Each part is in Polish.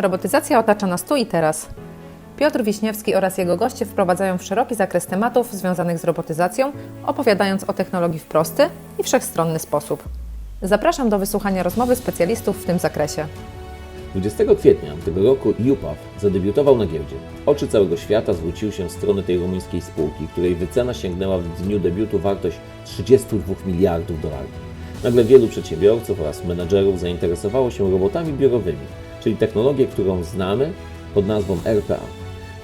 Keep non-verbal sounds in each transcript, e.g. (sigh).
Robotyzacja otacza nas tu i teraz. Piotr Wiśniewski oraz jego goście wprowadzają w szeroki zakres tematów związanych z robotyzacją, opowiadając o technologii w prosty i wszechstronny sposób. Zapraszam do wysłuchania rozmowy specjalistów w tym zakresie. 20 kwietnia tego roku UPAW zadebiutował na giełdzie. Oczy całego świata zwróciły się w stronę tej rumuńskiej spółki, której wycena sięgnęła w dniu debiutu wartość 32 miliardów dolarów. Nagle wielu przedsiębiorców oraz menadżerów zainteresowało się robotami biurowymi, czyli technologię, którą znamy pod nazwą RPA.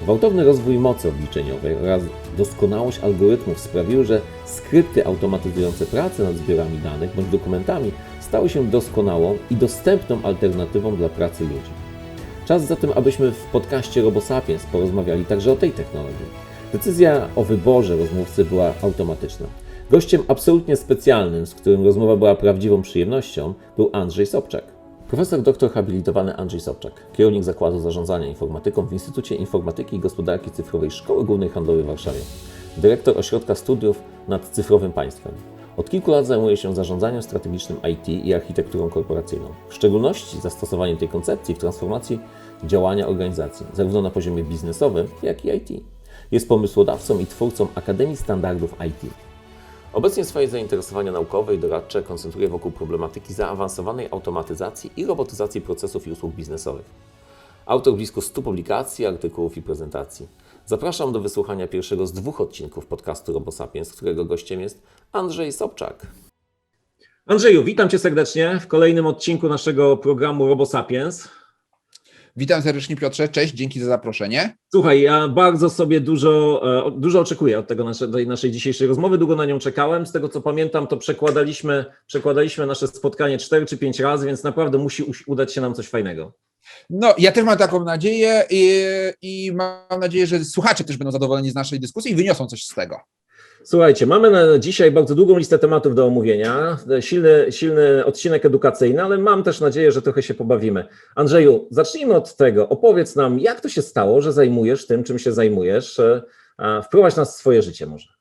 Gwałtowny rozwój mocy obliczeniowej oraz doskonałość algorytmów sprawiły, że skrypty automatyzujące pracę nad zbiorami danych bądź dokumentami stały się doskonałą i dostępną alternatywą dla pracy ludzi. Czas zatem, abyśmy w podcaście RoboSapiens porozmawiali także o tej technologii. Decyzja o wyborze rozmówcy była automatyczna. Gościem absolutnie specjalnym, z którym rozmowa była prawdziwą przyjemnością, był Andrzej Sobczak. Profesor doktor habilitowany Andrzej Sobczak, kierownik Zakładu Zarządzania Informatyką w Instytucie Informatyki i Gospodarki Cyfrowej Szkoły Głównej Handlowej w Warszawie, dyrektor Ośrodka Studiów nad Cyfrowym Państwem. Od kilku lat zajmuje się zarządzaniem strategicznym IT i architekturą korporacyjną, w szczególności zastosowaniem tej koncepcji w transformacji działania organizacji, zarówno na poziomie biznesowym, jak i IT. Jest pomysłodawcą i twórcą Akademii Standardów IT. Obecnie swoje zainteresowania naukowe i doradcze koncentruje wokół problematyki zaawansowanej automatyzacji i robotyzacji procesów i usług biznesowych. Autor blisko 100 publikacji, artykułów i prezentacji. Zapraszam do wysłuchania pierwszego z dwóch odcinków podcastu RoboSapiens, którego gościem jest Andrzej Sobczak. Andrzeju, witam Cię serdecznie w kolejnym odcinku naszego programu RoboSapiens. Witam serdecznie Piotrze, cześć, dzięki za zaproszenie. Słuchaj, ja bardzo sobie dużo, e, dużo oczekuję od tego nasze, tej naszej dzisiejszej rozmowy. Długo na nią czekałem. Z tego co pamiętam, to przekładaliśmy, przekładaliśmy nasze spotkanie cztery czy pięć razy, więc naprawdę musi udać się nam coś fajnego. No, ja też mam taką nadzieję i, i mam nadzieję, że słuchacze też będą zadowoleni z naszej dyskusji i wyniosą coś z tego. Słuchajcie, mamy na dzisiaj bardzo długą listę tematów do omówienia, silny, silny odcinek edukacyjny, ale mam też nadzieję, że trochę się pobawimy. Andrzeju, zacznijmy od tego. Opowiedz nam, jak to się stało, że zajmujesz tym, czym się zajmujesz. E, a Wprowadź nas w swoje życie może.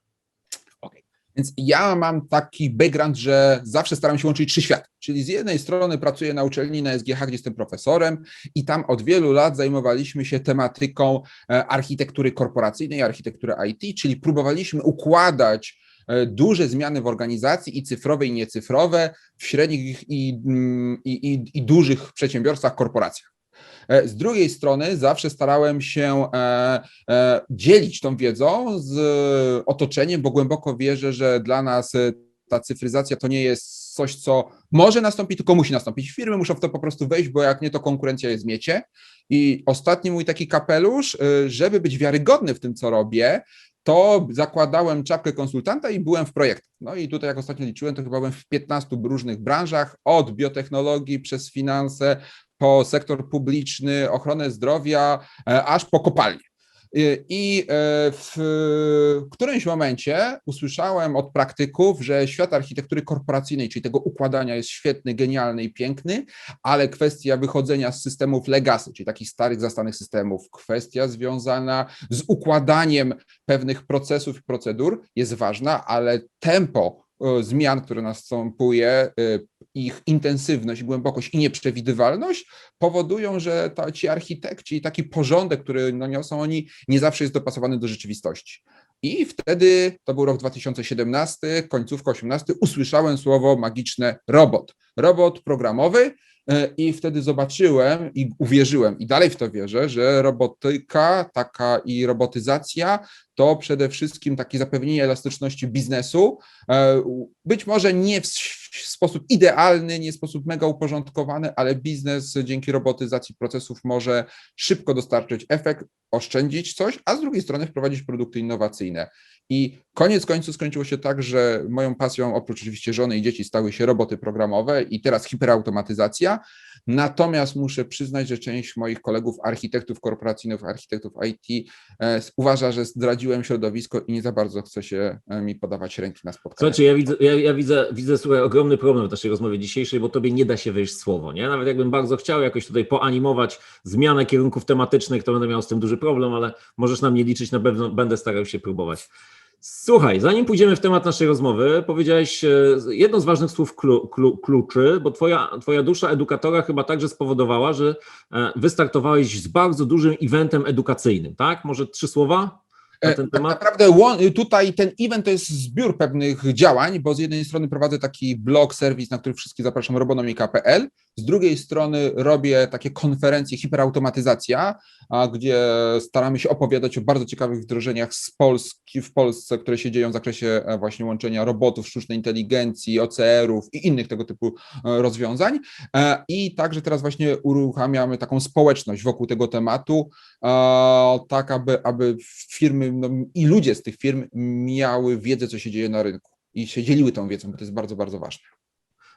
Więc ja mam taki background, że zawsze staram się łączyć trzy światy. Czyli z jednej strony pracuję na uczelni na SGH, gdzie jestem profesorem i tam od wielu lat zajmowaliśmy się tematyką e, architektury korporacyjnej, architektury IT, czyli próbowaliśmy układać e, duże zmiany w organizacji i cyfrowe i niecyfrowe w średnich i, i, i, i dużych przedsiębiorstwach, korporacjach. E, Z drugiej strony zawsze starałem się e, e, dzielić tą wiedzą z otoczeniem, bo głęboko wierzę, że dla nas ta cyfryzacja to nie jest coś, co może nastąpić, tylko musi nastąpić. Firmy muszą w to po prostu wejść, bo jak nie, to konkurencja je zmiecie. I ostatni mój taki kapelusz, żeby być wiarygodny w tym, co robię, to zakładałem czapkę konsultanta i byłem w projektach. No i tutaj, jak ostatnio liczyłem, to chyba byłem w 15 różnych branżach, od biotechnologii przez finanse, po sektor publiczny, ochronę zdrowia, e, aż po kopalnie. I- e, w którymś momencie usłyszałem od praktyków, że świat architektury korporacyjnej, czyli tego układania jest świetny, genialny i piękny, ale kwestia wychodzenia z systemów legacy, czyli takich starych, zastanych systemów, kwestia związana z układaniem pewnych procesów i procedur jest ważna, ale tempo e, zmian, które następuje, ich intensywność, głębokość i nieprzewidywalność powodują, że ta, ci architekci taki porządek, który no, niosą oni, nie zawsze jest dopasowany do rzeczywistości. I wtedy, to był rok 2017, końcówka 18, usłyszałem słowo magiczne robot. Robot programowy e, i wtedy zobaczyłem i uwierzyłem i dalej w to wierzę, że robotyka, taka i robotyzacja to przede wszystkim takie zapewnienie elastyczności biznesu, e, być może nie w w sposób idealny, nie sposób mega uporządkowany, ale biznes dzięki robotyzacji procesów może szybko dostarczyć efekt, oszczędzić coś, a z drugiej strony wprowadzić produkty innowacyjne. I koniec końców skończyło się tak, że moją pasją, oprócz oczywiście żony i dzieci, stały się roboty programowe i teraz hiperautomatyzacja. Natomiast muszę przyznać, że część moich kolegów, architektów korporacyjnych, architektów IT, e, uważa, że zdradziłem środowisko i nie za bardzo chce się e, mi podawać ręki na spotkanie. Słuchajcie, ja widzę, ja, ja widzę, widzę słuchaj, ogromny problem w naszej rozmowie dzisiejszej, bo tobie nie da się wejść w słowo, nie? Nawet jakbym bardzo chciał jakoś tutaj poanimować zmianę kierunków tematycznych, to będę miał z tym duży problem, ale możesz na mnie liczyć, na pewno będę starał się próbować. Słuchaj, zanim pójdziemy w temat naszej rozmowy, powiedziałeś e, jedno z ważnych słów klu, klu, kluczy, bo twoja, twoja dusza edukatora chyba także spowodowała, że e, wystartowałeś z bardzo dużym eventem edukacyjnym, tak? Może trzy słowa na E, ten Tak temat? naprawdę łą- tutaj ten event to jest zbiór pewnych działań, bo z jednej strony prowadzę taki blog, serwis, na który wszystkich zapraszam, robonomika.pl, z drugiej strony robię takie konferencje hiperautomatyzacja, gdzie staramy się opowiadać o bardzo ciekawych wdrożeniach z Polski w Polsce, które się dzieją w zakresie e, właśnie łączenia robotów, sztucznej inteligencji, OCR-ów i innych tego typu e, rozwiązań. E, I także teraz właśnie uruchamiamy taką społeczność wokół tego tematu, tak aby, aby firmy no, i ludzie z tych firm miały wiedzę, co się dzieje na rynku i się dzieliły tą wiedzą, bo to jest bardzo, bardzo ważne.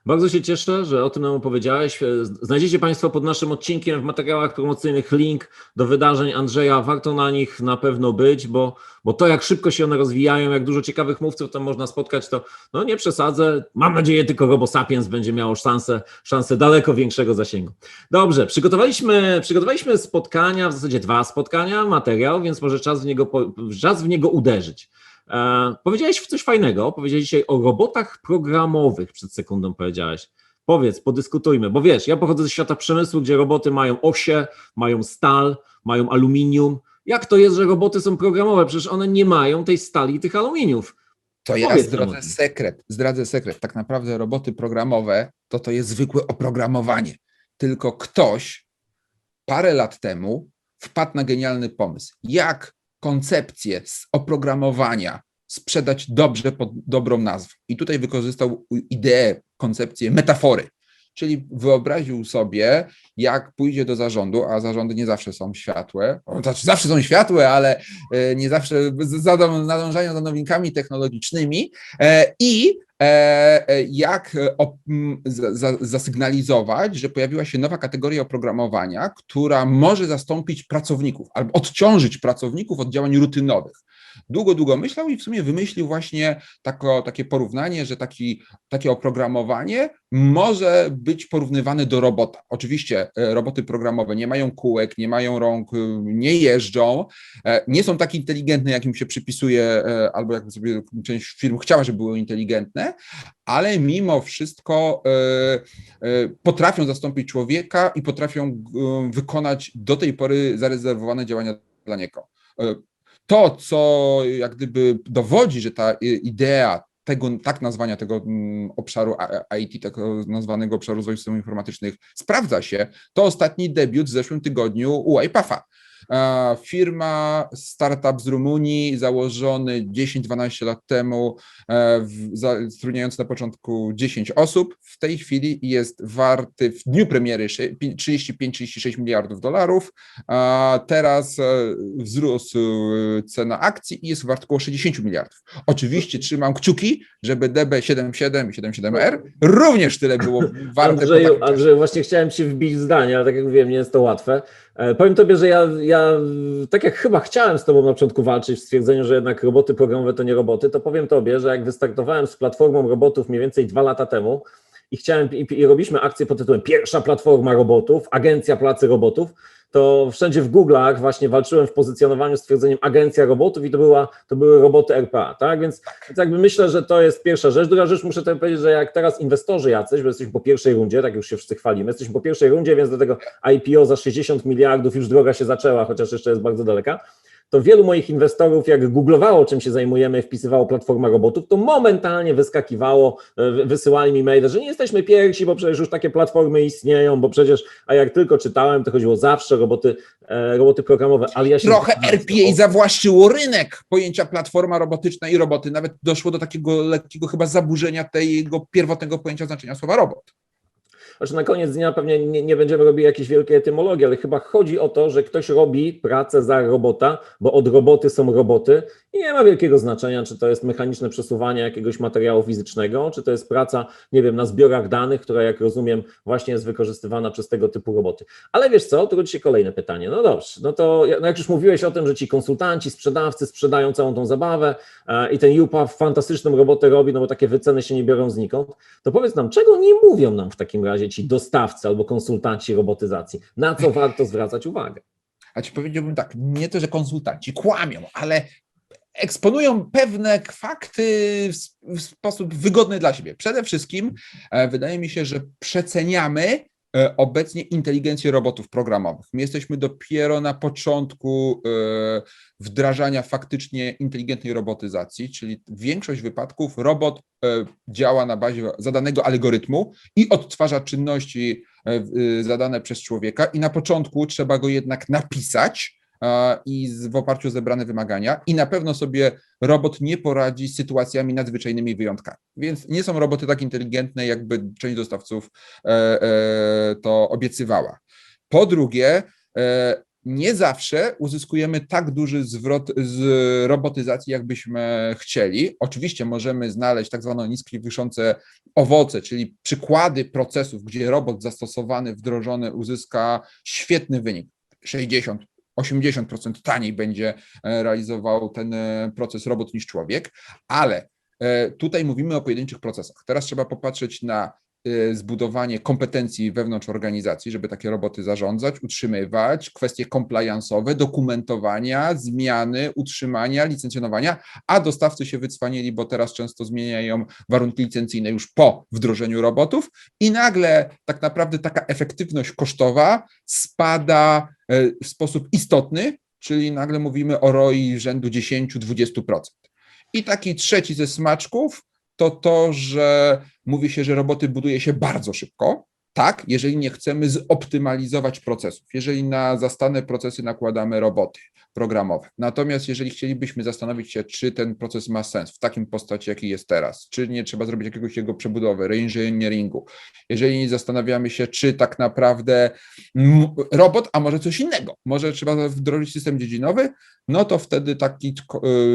Bardzo się cieszę, że o tym nam opowiedziałeś. E, Znajdziecie Państwo pod naszym odcinkiem w materiałach promocyjnych link do wydarzeń Andrzeja. Warto na nich na pewno być, bo, bo to jak szybko się one rozwijają, jak dużo ciekawych mówców tam można spotkać, to no nie przesadzę. Mam nadzieję, tylko Robo Sapiens będzie miało szansę, szansę daleko większego zasięgu. Dobrze, przygotowaliśmy, przygotowaliśmy spotkania, w zasadzie dwa spotkania, materiał, więc może czas w niego, czas w niego uderzyć. E, powiedziałeś coś fajnego, powiedziałeś dzisiaj o robotach programowych, przed sekundą powiedziałeś. Powiedz, podyskutujmy, bo wiesz, ja pochodzę ze świata przemysłu, gdzie roboty mają osie, mają stal, mają aluminium. Jak to jest, że roboty są programowe? Przecież one nie mają tej stali i tych aluminiów. To ja zdradzę sekret, zdradzę sekret. Tak naprawdę roboty programowe to to jest zwykłe oprogramowanie. Tylko ktoś parę lat temu wpadł na genialny pomysł. Jak koncepcję z oprogramowania sprzedać dobrze pod dobrą nazwą. I tutaj wykorzystał ideę, koncepcję metafory. Czyli wyobraził sobie, jak pójdzie do zarządu, a zarządy nie zawsze są światłe, znaczy zawsze są światłe, ale e, nie zawsze nadążają za nowinkami technologicznymi e, i jak e, m, za- za- zasygnalizować, że pojawiła się nowa kategoria oprogramowania, która może zastąpić pracowników albo odciążyć pracowników od działań rutynowych. Długo, długo myślał i w sumie wymyślił właśnie tako, takie porównanie, że taki, takie oprogramowanie może być porównywane do robota. Oczywiście e, roboty programowe nie mają kółek, nie mają rąk, y, nie jeżdżą, e, nie są tak inteligentne, jak im się przypisuje, e, albo jakby sobie część firm chciała, żeby były inteligentne, ale mimo wszystko e, e, potrafią zastąpić człowieka i potrafią wykonać do tej pory zarezerwowane działania dla niego. To, co jak gdyby dowodzi, że ta i- idea tego, tak nazwania tego mm, obszaru IT, tego nazwanego obszaru rozwoju systemów informatycznych sprawdza się, to ostatni debiut w zeszłym tygodniu u iPafa. E, Firma, startup z Rumunii, założony 10-12 lat temu, e, zatrudniający na początku 10 osób, w tej chwili jest warty w dniu premiery sze- pi- 35-36 miliardów dolarów. A teraz e, wzrósł e, cena akcji i jest wart około 60 miliardów. Oczywiście trzymam kciuki, żeby DB77 i 77R również tyle było (laughs) warte. Andrzeju. Andrzeju, właśnie chciałem Ci wbić zdanie, ale tak jak mówiłem, nie jest to łatwe. Powiem Tobie, że ja, ja tak jak chyba chciałem z Tobą na początku walczyć w stwierdzeniu, że jednak roboty programowe to nie roboty, to powiem Tobie, że jak wystartowałem z platformą robotów mniej więcej dwa lata temu i chciałem i, i robiliśmy akcję pod tytułem Pierwsza platforma robotów, Agencja Pracy Robotów, to wszędzie w Google'ach właśnie walczyłem w pozycjonowaniu z twierdzeniem agencja robotów i to, była, to były roboty RPA, tak? Więc, więc jakby myślę, że to jest pierwsza rzecz. Druga rzecz, muszę też powiedzieć, że jak teraz inwestorzy jacyś, bo jesteśmy po pierwszej rundzie, tak już się wszyscy chwalimy, jesteśmy po pierwszej rundzie, więc do tego IPO za 60 miliardów już droga się zaczęła, chociaż jeszcze jest bardzo daleka. To wielu moich inwestorów, jak googlowało, czym się zajmujemy, wpisywało platforma robotów, to momentalnie wyskakiwało, e, wy- wysyłali mi maile, że nie jesteśmy pierwsi, bo przecież już takie platformy istnieją, bo przecież, a jak tylko czytałem, to chodziło zawsze o roboty, e, roboty programowe, ale ja się Trochę RPA zawłaszczyło rynek pojęcia platforma robotyczna i roboty. Nawet doszło do takiego lekkiego chyba zaburzenia tego pierwotnego pojęcia znaczenia słowa robot. Znaczy na koniec dnia pewnie nie, nie będziemy robili jakiejś wielkiej etymologii, ale chyba chodzi o to, że ktoś robi pracę za robota, bo od roboty są roboty nie ma wielkiego znaczenia, czy to jest mechaniczne przesuwanie jakiegoś materiału fizycznego, czy to jest praca, nie wiem, na zbiorach danych, która jak rozumiem właśnie jest wykorzystywana przez tego typu roboty. Ale wiesz co, tu rodzi się kolejne pytanie. No dobrze, no to no jak już mówiłeś o tym, że ci konsultanci, sprzedawcy sprzedają całą tą zabawę e, i ten UPAW fantastyczną robotę robi, no bo takie wyceny się nie biorą znikąd, to powiedz nam, czego nie mówią nam w takim razie ci dostawcy albo konsultanci robotyzacji? Na co warto zwracać uwagę? A ci powiedziałbym tak, nie to, że konsultanci kłamią, ale eksponują pewne fakty w, sposób wygodny dla siebie. Przede wszystkim e, wydaje mi się, że przeceniamy e, obecnie inteligencję robotów programowych. My jesteśmy dopiero na początku e, wdrażania faktycznie inteligentnej robotyzacji, czyli większość wypadków robot działa na bazie zadanego algorytmu i odtwarza czynności zadane przez człowieka i na początku trzeba go jednak napisać i w oparciu o zebrane wymagania i na pewno sobie robot nie poradzi z sytuacjami nadzwyczajnymi wyjątkami. Więc nie są roboty tak inteligentne, jakby część dostawców e, e, to obiecywała. Po drugie, e, nie zawsze uzyskujemy tak duży zwrot z robotyzacji, jakbyśmy chcieli. Oczywiście możemy znaleźć tak zwane niskiej wiszące owoce, czyli przykłady procesów, gdzie robot zastosowany, wdrożony uzyska świetny wynik. 60, 80% taniej będzie e, realizował ten e, proces robot niż człowiek, ale e, tutaj mówimy o pojedynczych procesach. Teraz trzeba popatrzeć na zbudowanie kompetencji wewnątrz organizacji, żeby takie roboty zarządzać, utrzymywać, kwestie compliance'owe, dokumentowania, zmiany, utrzymania, licencjonowania, a dostawcy się wycwanili, bo teraz często zmieniają warunki licencyjne już po wdrożeniu robotów i nagle tak naprawdę taka efektywność kosztowa spada w sposób istotny, czyli nagle mówimy o ROI rzędu 10-20%. I taki trzeci ze smaczków to to, że mówi się, że roboty buduje się bardzo szybko. Tak, jeżeli nie chcemy zoptymalizować procesów, jeżeli na zastane procesy nakładamy roboty programowe. Natomiast jeżeli chcielibyśmy zastanowić się, czy ten proces ma sens w takim postaci, jaki jest teraz, czy nie trzeba zrobić jakiegoś jego przebudowy, reengineeringu, jeżeli zastanawiamy się, czy tak naprawdę robot, a może coś innego, może trzeba wdrożyć system dziedzinowy, no to wtedy taki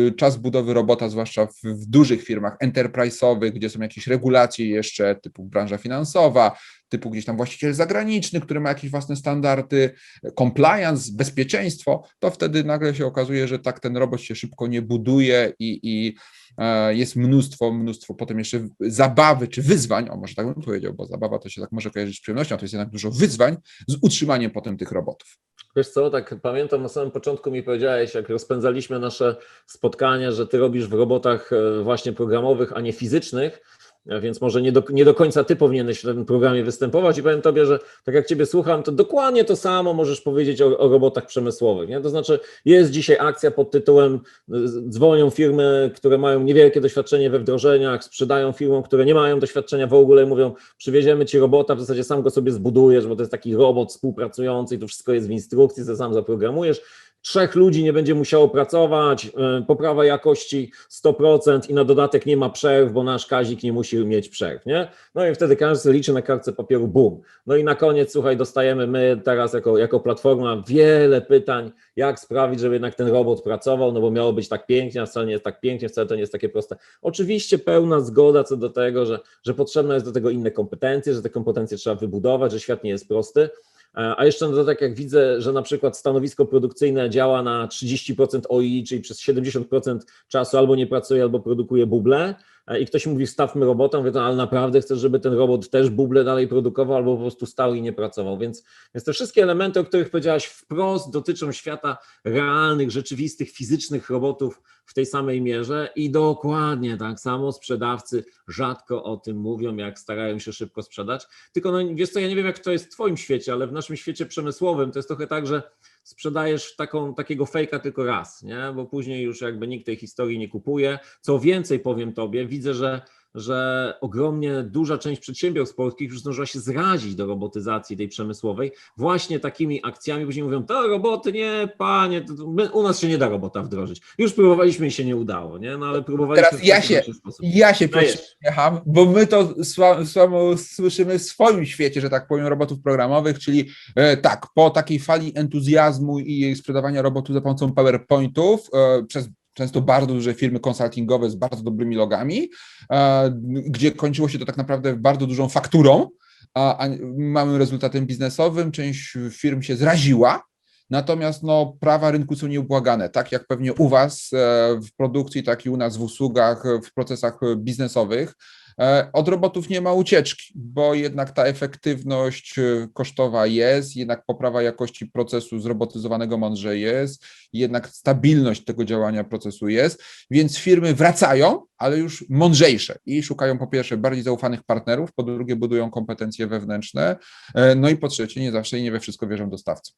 y, czas budowy robota, zwłaszcza w, w dużych firmach enterprise'owych, gdzie są jakieś regulacje jeszcze typu branża finansowa, typu gdzieś tam właściciel zagraniczny, który ma jakieś własne standardy, compliance, bezpieczeństwo, to wtedy nagle się okazuje, że tak ten robot się szybko nie buduje i, i e, jest mnóstwo, mnóstwo potem jeszcze zabawy czy wyzwań, o może tak bym powiedział, bo zabawa to się tak może kojarzyć z przyjemnością, to jest jednak dużo wyzwań z utrzymaniem potem tych robotów. Wiesz co, tak pamiętam na samym początku mi powiedziałeś, jak rozpędzaliśmy nasze spotkania, że ty robisz w robotach e, właśnie programowych, a nie fizycznych, e, więc może nie do, nie do końca ty powinieneś w tym programie występować i powiem tobie, że tak jak ciebie słucham, to dokładnie to samo możesz powiedzieć o, o robotach przemysłowych, nie? To znaczy jest dzisiaj akcja pod tytułem e, dzwonią firmy, które mają niewielkie doświadczenie we wdrożeniach, sprzedają firmom, które nie mają doświadczenia w ogóle i mówią, przywieziemy ci robota, w zasadzie sam go sobie zbudujesz, bo to jest taki robot współpracujący i to wszystko jest w instrukcji, to sam zaprogramujesz. Trzech ludzi nie będzie musiało pracować, yy, poprawa jakości 100% i na dodatek nie ma przerw, bo nasz Kazik nie musi mieć przerw, nie? No i wtedy każdy liczy na kartce papieru, bum. No i na koniec, słuchaj, dostajemy my teraz jako, jako platforma wiele pytań, jak sprawić, żeby jednak ten robot pracował, no bo miało być tak pięknie, a wcale nie jest tak pięknie, wcale to nie jest takie proste. Oczywiście pełna zgoda co do tego, że, że potrzebne jest do tego inne kompetencje, że te kompetencje trzeba wybudować, że świat nie jest prosty. E, A jeszcze na dodatek, jak widzę, że na przykład stanowisko produkcyjne działa na 30% OI, czyli przez 70% czasu albo nie pracuje, albo produkuje buble, i ktoś mówi, stawmy robota, mówię, to, ale naprawdę chcesz, żeby ten robot też buble dalej produkował, albo po prostu stał i nie pracował. Więc, więc te wszystkie elementy, o których powiedziałaś wprost, dotyczą świata realnych, rzeczywistych, fizycznych robotów w tej samej mierze i dokładnie tak samo sprzedawcy rzadko o tym mówią, jak starają się szybko sprzedać. Tylko no, wiesz co, ja nie wiem, jak to jest w Twoim świecie, ale w naszym świecie przemysłowym to jest trochę tak, że sprzedajesz taką, takiego fejka tylko raz, nie? bo później już jakby nikt tej historii nie kupuje. Co więcej, powiem Tobie, widzę, że że ogromnie duża część przedsiębiorstw polskich już zdążyła się zrazić do robotyzacji tej przemysłowej właśnie takimi akcjami, później mówią, to roboty, nie, panie, to, my, u nas się nie da robota wdrożyć. Już próbowaliśmy i się nie udało, nie? No ale próbowaliśmy Teraz w ja się-. Ja się prześmiecham, bo my to sła- słabo słyszymy w swoim świecie, że tak powiem, robotów programowych, czyli e, tak, po takiej fali entuzjazmu i sprzedawania robotów za pomocą PowerPointów e, przez często bardzo duże firmy konsultingowe z bardzo dobrymi logami, e, gdzie kończyło się to tak naprawdę bardzo dużą fakturą, a, a małym rezultatem biznesowym. Część firm się zraziła, Natomiast no, prawa rynku są nieubłagane, tak jak pewnie u Was e, w produkcji, tak i u nas w usługach, w procesach biznesowych. E, Od robotów nie ma ucieczki, bo jednak ta efektywność e, kosztowa jest, jednak poprawa jakości procesu zrobotyzowanego mądrze jest, jednak stabilność tego działania procesu jest, więc firmy wracają, ale już mądrzejsze i szukają po pierwsze bardziej zaufanych partnerów, po drugie budują kompetencje wewnętrzne, e, no i po trzecie nie zawsze i nie we wszystko wierzą dostawcom.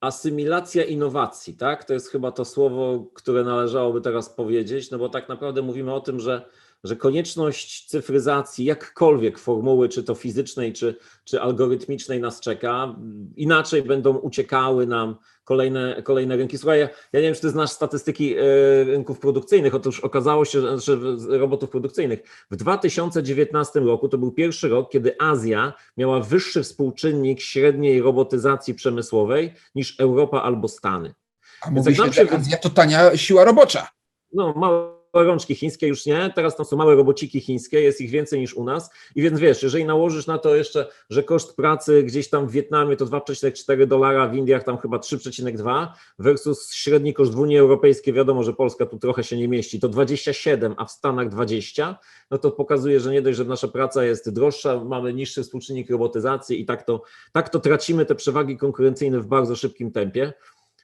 Asymilacja innowacji, tak? To jest chyba to słowo, które należałoby teraz powiedzieć, no bo tak naprawdę mówimy o tym, że, że konieczność cyfryzacji, jakkolwiek formuły, czy to fizycznej, czy, czy algorytmicznej nas czeka. Inaczej będą uciekały nam kolejne, kolejne rynki. Słuchaj, ja, ja nie wiem, czy ty znasz statystyki e, rynków produkcyjnych. Otóż okazało się, że, w- robotów produkcyjnych w 2019 roku to był pierwszy rok, kiedy Azja miała wyższy współczynnik średniej robotyzacji przemysłowej niż Europa albo Stany. A Więc mówi się, że Azja to tania siła robocza. No, małe rączki chińskie już nie, teraz tam są małe robociki chińskie, jest ich więcej niż u nas. I więc wiesz, jeżeli nałożysz na to jeszcze, że koszt pracy gdzieś tam w Wietnamie to 2,4 dolara, w Indiach tam chyba 3,2 versus średni koszt w Unii Europejskiej, wiadomo, że Polska tu trochę się nie mieści, to 27, a w Stanach 20, no to pokazuje, że nie dość, że nasza praca jest droższa, mamy niższy współczynnik robotyzacji i tak to, tak to tracimy te przewagi konkurencyjne w bardzo szybkim tempie.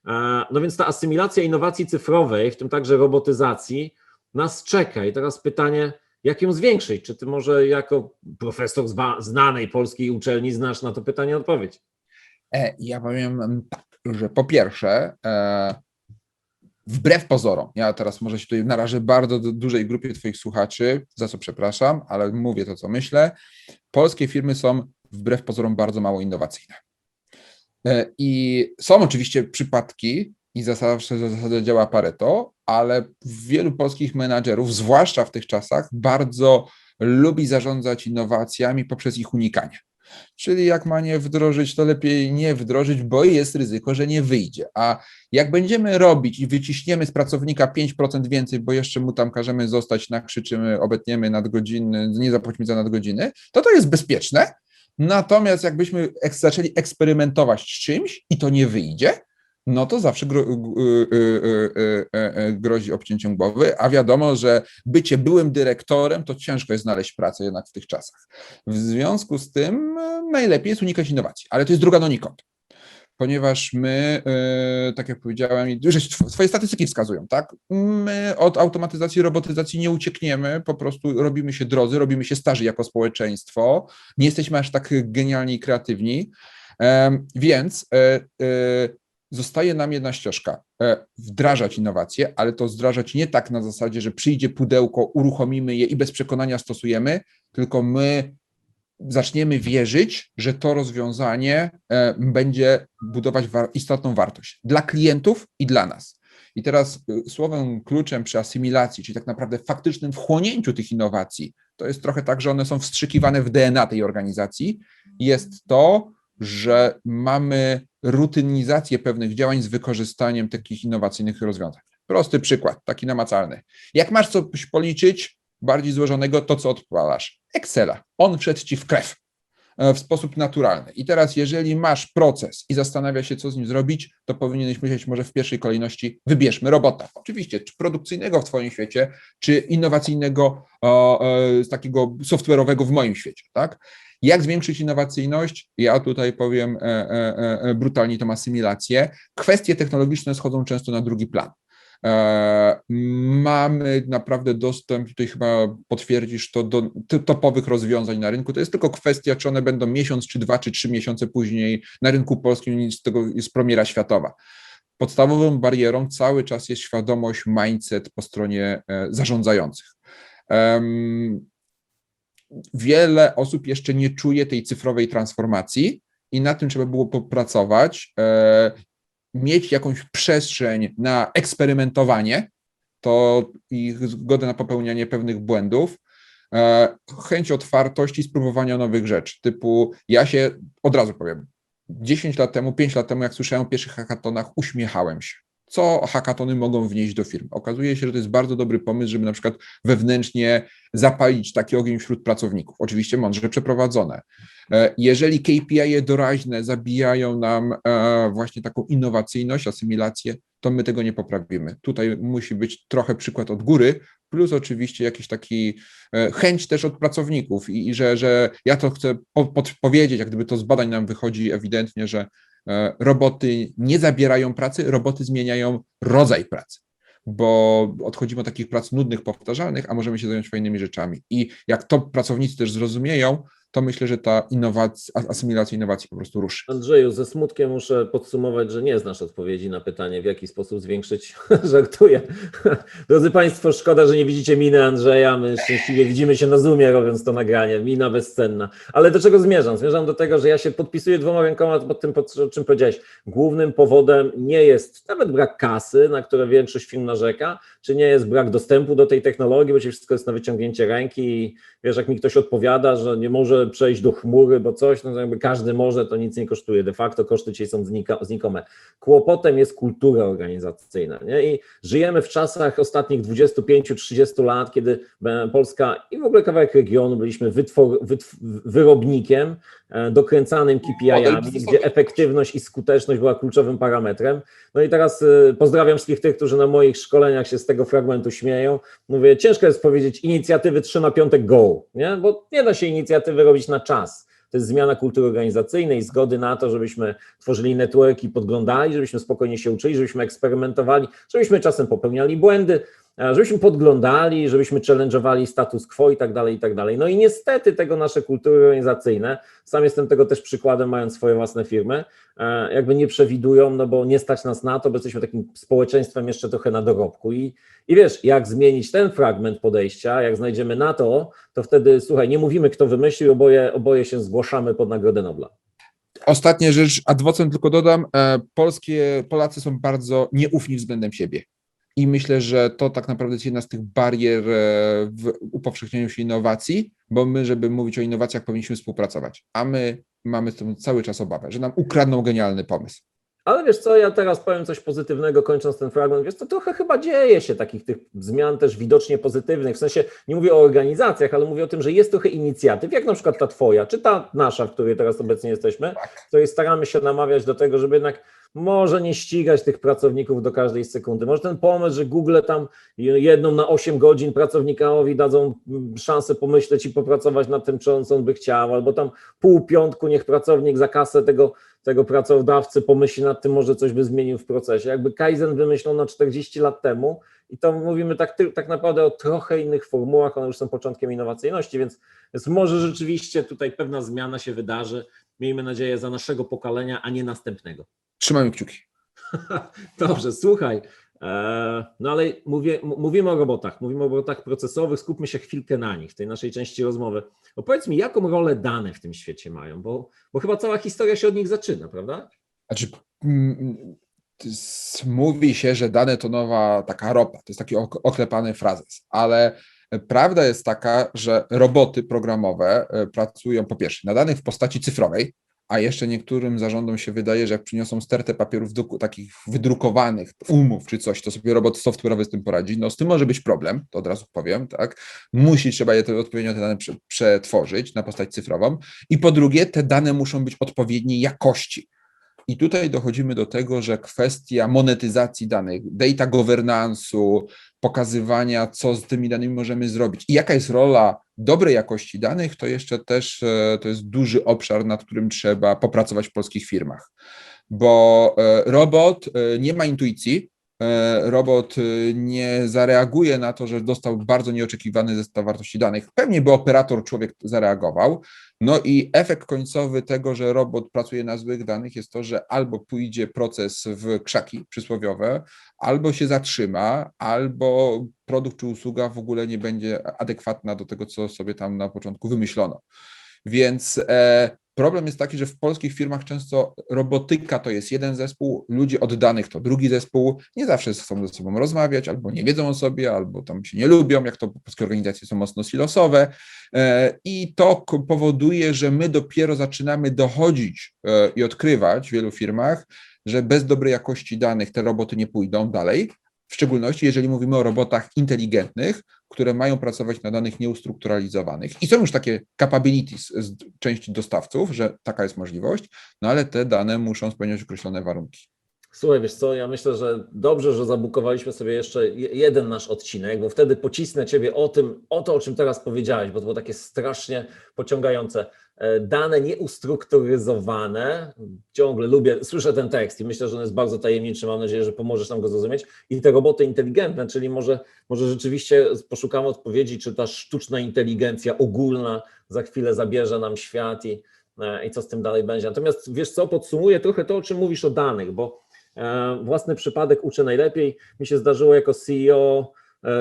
E, No więc ta asymilacja innowacji cyfrowej, w tym także robotyzacji, nas czeka. I teraz pytanie, jak ją zwiększyć? Czy ty może jako profesor znanej polskiej uczelni znasz na to pytanie odpowiedź? E, ja powiem tak, że po pierwsze, e, wbrew pozorom, ja teraz może się tutaj narażę bardzo du- dużej grupie Twoich słuchaczy, za co przepraszam, ale mówię to, co myślę. Polskie firmy są wbrew pozorom bardzo mało innowacyjne. E, I są oczywiście przypadki, i zawsze zasada działa Pareto, ale wielu polskich menadżerów, zwłaszcza w tych czasach, bardzo lubi zarządzać innowacjami poprzez ich unikanie. Czyli jak ma nie wdrożyć, to lepiej nie wdrożyć, bo jest ryzyko, że nie wyjdzie. A jak będziemy robić i wyciśniemy z pracownika 5% więcej, bo jeszcze mu tam każemy zostać, nakrzyczymy, obetniemy nadgodziny, nie zapłacimy za nadgodziny, to to jest bezpieczne. Natomiast jakbyśmy zaczęli eksperymentować z czymś i to nie wyjdzie, no to zawsze gro, y, y, y, grozi obcięciem głowy, a wiadomo, że bycie byłym dyrektorem, to ciężko jest znaleźć pracę jednak w tych czasach. W związku z tym najlepiej jest unikać innowacji, ale to jest druga donikąd. Ponieważ my, tak jak powiedziałem, swoje statystyki wskazują, tak? My od automatyzacji, robotyzacji nie uciekniemy, po prostu robimy się drodzy, robimy się starzy jako społeczeństwo, nie jesteśmy aż tak genialni i kreatywni, więc zostaje nam jedna ścieżka. e, Wdrażać innowacje, ale to wdrażać nie tak na zasadzie, że przyjdzie pudełko, uruchomimy je i bez przekonania stosujemy, tylko my zaczniemy wierzyć, że to rozwiązanie e, będzie budować wa- istotną wartość dla klientów i dla nas. I teraz y, słowem kluczem przy asymilacji, czyli tak naprawdę faktycznym wchłonięciu tych innowacji, to jest trochę tak, że one są wstrzykiwane w DNA tej organizacji, jest to, że mamy rutynizację pewnych działań z wykorzystaniem takich innowacyjnych rozwiązań. Prosty przykład, taki namacalny. Jak masz coś policzyć bardziej złożonego, to co odpalasz? Excela. On wszedł ci w krew w sposób naturalny. I teraz, jeżeli masz proces i zastanawia się, co z nim zrobić, to powinieneś myśleć może w pierwszej kolejności, wybierzmy robota. Oczywiście, czy produkcyjnego w Twoim świecie, czy innowacyjnego, o, e, takiego software'owego w moim świecie, tak? Jak zwiększyć innowacyjność? Ja tutaj powiem e, e, e, brutalnie tą asymilację. Kwestie technologiczne schodzą często na drugi plan. E, Mamy naprawdę dostęp, tutaj chyba potwierdzisz to, do topowych rozwiązań na rynku. To jest tylko kwestia, czy one będą miesiąc, czy dwa, czy trzy miesiące później na rynku polskim, nic z tego jest premiera światowa. Podstawową barierą cały czas jest świadomość, mindset po stronie e, zarządzających. Wiele osób jeszcze nie czuje tej cyfrowej transformacji i na tym trzeba było popracować. Mieć jakąś przestrzeń na eksperymentowanie, to i zgodę na popełnianie pewnych błędów, e, chęć otwartości, spróbowania nowych rzeczy, typu ja się, od razu powiem, 10 lat temu, 5 lat temu, jak słyszałem o pierwszych hackathonach, uśmiechałem się. Co hackatony mogą wnieść do firm. Okazuje się, że to jest bardzo dobry pomysł, żeby na przykład wewnętrznie zapalić taki ogień wśród pracowników. Oczywiście mądrze przeprowadzone. E, Jeżeli KPI doraźne zabijają nam e, właśnie taką innowacyjność, asymilację, to my tego nie poprawimy. Tutaj musi być trochę przykład od góry, plus oczywiście jakiś taki e, chęć też od pracowników i, i że, że ja to chcę po, pod, powiedzieć, jak gdyby to z badań nam wychodzi ewidentnie, że e, roboty nie zabierają pracy, roboty zmieniają rodzaj pracy, bo odchodzimy od takich prac nudnych, powtarzalnych, a możemy się zająć fajnymi rzeczami. I jak to pracownicy też zrozumieją, to myślę, że ta innowacja, asymilacja innowacji po prostu ruszy. Andrzeju, ze smutkiem muszę podsumować, że nie znasz odpowiedzi na pytanie, w jaki sposób zwiększyć. (laughs) Żartuję. (laughs) Drodzy Państwo, szkoda, że nie widzicie miny Andrzeja. My szczęśliwie widzimy się na Zoomie, robiąc to nagranie. Mina bezcenna. Ale do czego zmierzam? Zmierzam do tego, że ja się podpisuję dwoma rękoma pod tym, pod, o czym powiedziałeś. Głównym powodem nie jest nawet brak kasy, na które większość firm narzeka, czy nie jest brak dostępu do tej technologii, bo wszystko jest na wyciągnięcie ręki i wiesz, jak mi ktoś odpowiada, że nie może przejść do chmury, bo coś, no jakby każdy może, to nic nie kosztuje. De facto koszty dzisiaj są znikome. Kłopotem jest kultura organizacyjna. Nie? I żyjemy w czasach ostatnich 25-30 lat, kiedy e, Polska i w ogóle kawałek regionu byliśmy wytwor, wytw, wyrobnikiem dokręcanym KPI-ami, gdzie efektywność i skuteczność była kluczowym parametrem. No i teraz e, pozdrawiam wszystkich tych, którzy na moich szkoleniach się z tego fragmentu śmieją. Mówię, ciężko jest powiedzieć inicjatywy 3 na piątek go, nie? bo nie da się inicjatywy robić na czas. To jest zmiana kultury organizacyjnej, zgody na to, żebyśmy tworzyli networki, podglądali, żebyśmy spokojnie się uczyli, żebyśmy eksperymentowali, żebyśmy czasem popełniali błędy, e, żebyśmy podglądali, żebyśmy challenge'owali status quo i tak dalej, i tak dalej. No i niestety tego nasze kultury organizacyjne, sam jestem tego też przykładem, mając swoje własne firmy, e, jakby nie przewidują, no bo nie stać nas na to, bo jesteśmy takim społeczeństwem jeszcze trochę na dorobku i, i wiesz, jak zmienić ten fragment podejścia, jak znajdziemy na to, to wtedy, słuchaj, nie mówimy kto wymyślił, oboje, oboje się zgłaszamy pod Nagrodę Nobla. Ostatnia rzecz, adwocem tylko dodam, e, polskie, Polacy są bardzo nieufni względem siebie. I myślę, że to tak naprawdę jest jedna z tych barier e, w upowszechnianiu się innowacji, bo my, żeby mówić o innowacjach, powinniśmy współpracować, a my mamy z tym cały czas obawę, że nam ukradną genialny pomysł. Ale wiesz co, ja teraz powiem coś pozytywnego, kończąc ten fragment. Wiesz, to trochę chyba dzieje się takich tych zmian też widocznie pozytywnych. W sensie nie mówię o organizacjach, ale mówię o tym, że jest trochę inicjatyw, jak na przykład ta twoja, czy ta nasza, w której teraz obecnie jesteśmy, w której staramy się namawiać do tego, żeby jednak może nie ścigać tych pracowników do każdej sekundy. Może ten pomysł, że Google tam jedną na 8 godzin pracownikowi dadzą szansę pomyśleć i popracować nad tym, czy on by chciał, albo tam pół piątku niech pracownik za kasę tego, tego pracodawcy pomyśli nad tym, może coś by zmienił w procesie. Jakby Kaizen wymyślono 40 lat temu i to mówimy tak, tak naprawdę o trochę innych formułach, one już są początkiem innowacyjności, więc, więc może rzeczywiście tutaj pewna zmiana się wydarzy. Miejmy nadzieję za naszego pokolenia, a nie następnego. Trzymamy kciuki. (laughs) Dobrze, słuchaj. No ale mówię, mówimy o robotach, mówimy o robotach procesowych, skupmy się chwilkę na nich w tej naszej części rozmowy. Opowiedz mi, jaką rolę dane w tym świecie mają, bo, bo chyba cała historia się od nich zaczyna, prawda? Znaczy, mówi się, że dane to nowa taka ropa, to jest taki oklepany frazes, ale prawda jest taka, że roboty programowe pracują po pierwsze na danych w postaci cyfrowej, a jeszcze niektórym zarządom się wydaje, że jak przyniosą stertę papierów takich wydrukowanych, umów czy coś, to sobie robot software'owy z tym poradzi. No z tym może być problem, to od razu powiem, tak. Musi, trzeba je te, odpowiednio te dane przetworzyć na postać cyfrową. I po drugie, te dane muszą być odpowiedniej jakości. I tutaj dochodzimy do tego, że kwestia monetyzacji danych, data governance'u, pokazywania, co z tymi danymi możemy zrobić i jaka jest rola dobrej jakości danych, to jeszcze też to jest duży obszar, nad którym trzeba popracować w polskich firmach. Bo robot nie ma intuicji, robot nie zareaguje na to, że dostał bardzo nieoczekiwany zestaw wartości danych. Pewnie by operator, człowiek zareagował. No i efekt końcowy tego, że robot pracuje na złych danych, jest to, że albo pójdzie proces w krzaki przysłowiowe, albo się zatrzyma, albo produkt czy usługa w ogóle nie będzie adekwatna do tego, co sobie tam na początku wymyślono. Więc e, problem jest taki, że w polskich firmach często robotyka to jest jeden zespół, ludzie od danych to drugi zespół, nie zawsze chcą ze sobą rozmawiać, albo nie wiedzą o sobie, albo tam się nie lubią, jak to polskie organizacje są mocno silosowe e, i to powoduje, że my dopiero zaczynamy dochodzić e, i odkrywać w wielu firmach, że bez dobrej jakości danych te roboty nie pójdą dalej. W szczególności, jeżeli mówimy o robotach inteligentnych, które mają pracować na danych nieustrukturalizowanych. I są już takie capabilities z części dostawców, że taka jest możliwość, no ale te dane muszą spełniać określone warunki. Słuchaj, wiesz co, ja myślę, że dobrze, że zabukowaliśmy sobie jeszcze je- jeden nasz odcinek, bo wtedy pocisnę Ciebie o tym, o to, o czym teraz powiedziałeś, bo to było takie strasznie pociągające. E, Dane nieustrukturyzowane, ciągle lubię, słyszę ten tekst i myślę, że on jest bardzo tajemniczy, mam nadzieję, że pomożesz nam go zrozumieć. I te roboty inteligentne, czyli może, może rzeczywiście poszukamy odpowiedzi, czy ta sztuczna inteligencja ogólna za chwilę zabierze nam świat i, e, i co z tym dalej będzie. Natomiast wiesz co, podsumuję trochę to, o czym mówisz o danych, bo E, Własny przypadek uczę najlepiej. Mi się zdarzyło jako CEO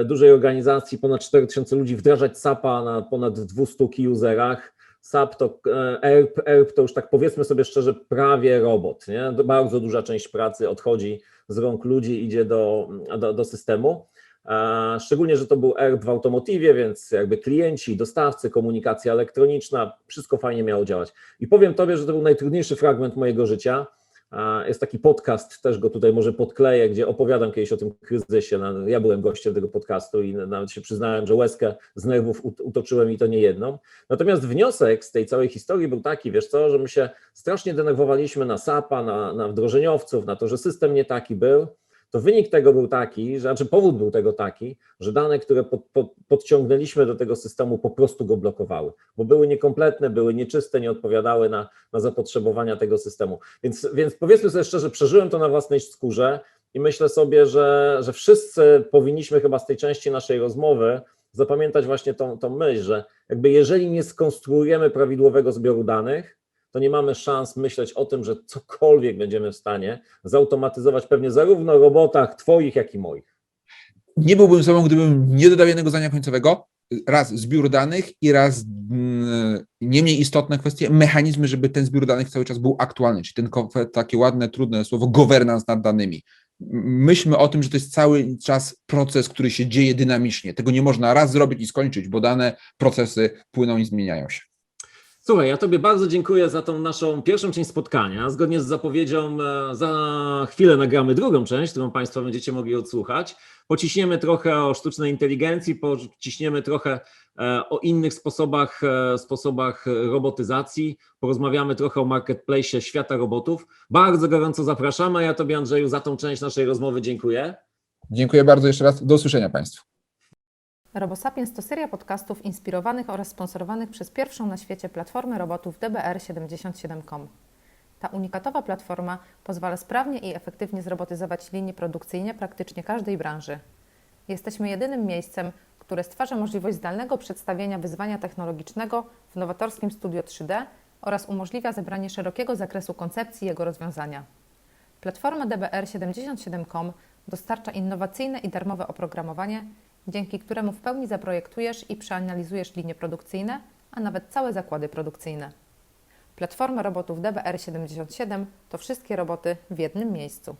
dużej organizacji, ponad 4000 ludzi, wdrażać SAP-a na ponad 200 key userach. SAP to ERP, ERP to już tak powiedzmy sobie szczerze, prawie robot. Nie? Bardzo duża część pracy odchodzi z rąk ludzi, idzie do, do, do systemu. E, Szczególnie, że to był ERP w automotywie, więc jakby klienci, dostawcy, komunikacja elektroniczna, wszystko fajnie miało działać. I powiem Tobie, że to był najtrudniejszy fragment mojego życia. Jest taki podcast, też go tutaj może podkleję, gdzie opowiadam kiedyś o tym kryzysie. Ja byłem gościem tego podcastu i nawet się przyznałem, że łezkę z nerwów ut- utoczyłem i to nie jedną. Natomiast wniosek z tej całej historii był taki, wiesz co, że my się strasznie denerwowaliśmy na SAP-a, na, na wdrożeniowców, na to, że system nie taki był. To wynik tego był taki, że, znaczy powód był tego taki, że dane, które pod, pod, podciągnęliśmy do tego systemu, po prostu go blokowały, bo były niekompletne, były nieczyste, nie odpowiadały na, na zapotrzebowania tego systemu. Więc, więc powiedzmy sobie szczerze, przeżyłem to na własnej skórze i myślę sobie, że, że wszyscy powinniśmy chyba z tej części naszej rozmowy zapamiętać właśnie tą, tą myśl, że jakby jeżeli nie skonstruujemy prawidłowego zbioru danych, to nie mamy szans myśleć o tym, że cokolwiek będziemy w stanie zautomatyzować pewnie zarówno w robotach Twoich, jak i moich. Nie byłbym sobą, gdybym nie dodał jednego zdania końcowego. Raz zbiór danych i raz mm, nie mniej istotne kwestie, mechanizmy, żeby ten zbiór danych cały czas był aktualny, czyli ten takie ładne, trudne słowo governance nad danymi. Myślmy o tym, że to jest cały czas proces, który się dzieje dynamicznie. Tego nie można raz zrobić i skończyć, bo dane procesy płyną i zmieniają się. Słuchaj, ja Tobie bardzo dziękuję za tą naszą pierwszą część spotkania. Zgodnie z zapowiedzią, e, za chwilę nagramy drugą część, którą Państwo będziecie mogli odsłuchać. Pociśniemy trochę o sztucznej inteligencji, pociśniemy trochę e, o innych sposobach, e, sposobach robotyzacji, porozmawiamy trochę o marketplace świata robotów. Bardzo gorąco zapraszamy. Ja Tobie, Andrzeju, za tą część naszej rozmowy dziękuję. Dziękuję bardzo jeszcze raz. Do usłyszenia Państwu. RoboSapiens to seria podcastów inspirowanych oraz sponsorowanych przez pierwszą na świecie platformę robotów DBR77.com. Ta unikatowa platforma pozwala sprawnie i efektywnie zrobotyzować linie produkcyjne praktycznie każdej branży. Jesteśmy jedynym miejscem, które stwarza możliwość zdalnego przedstawienia wyzwania technologicznego w nowatorskim studio 3D oraz umożliwia zebranie szerokiego zakresu koncepcji jego rozwiązania. Platforma DBR77.com dostarcza innowacyjne i darmowe oprogramowanie, dzięki któremu w pełni zaprojektujesz i przeanalizujesz linie produkcyjne, a nawet całe zakłady produkcyjne. Platforma robotów DBR77 to wszystkie roboty w jednym miejscu.